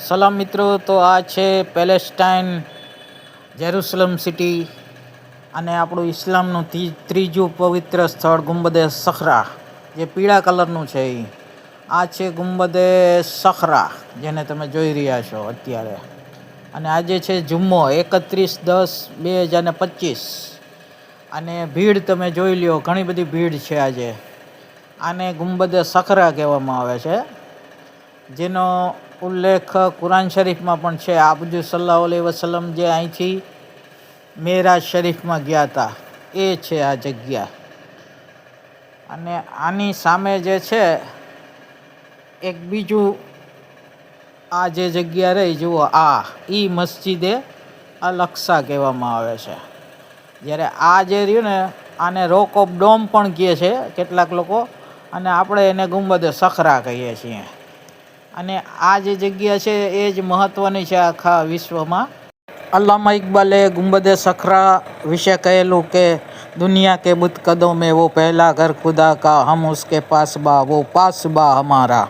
સલામ મિત્રો, તો આ છે પેલેસ્ટાઇન જેરુસલમ સિટી અને આપણું ઇસ્લામનું ત્રીજું પવિત્ર સ્થળ ગુંબદે સખરા, જે પીળા કલરનું છે એ આ છે ગુંબદે સખરા, જેને તમે જોઈ રહ્યા છો અત્યારે. અને આજે છે જુમ્મો, એકત્રીસ દસ બે હજાર ને પચીસ. અને ભીડ તમે જોઈ લ્યો, ઘણી બધી ભીડ છે આજે. આને ગુંબદે સખરા કહેવામાં આવે છે. જેનો ઉલ્લેખ કુરાન શરીફમાં પણ છે. આબુજુ સલ્લાહ અલી વસલમ જે અહીંથી મેરાજ શરીફમાં ગયા હતા. એ છે આ જગ્યા. અને આની સામે જે છે, એક બીજું આ જે જગ્યા રહી, જુઓ આ એ મસ્જિદે અલ કહેવામાં આવે છે. જ્યારે આ જે રહ્યું ને, આને રોક ઓફ ડોમ પણ કહે છે કેટલાક લોકો, અને આપણે એને ગુંબદે સખરા કહીએ છીએ. અને આ જે જગ્યા છે, એ જ મહત્ત્વની છે આખા વિશ્વમાં. અલ્લામા ઇકબાલે ગુંબદે સખરા વિશે કહેલું કે, દુનિયા કે બુત કદો મેં વો પહેલા ઘર ખુદા કા, હમ ઉસકે પાસબા વો પાસબા હમારા.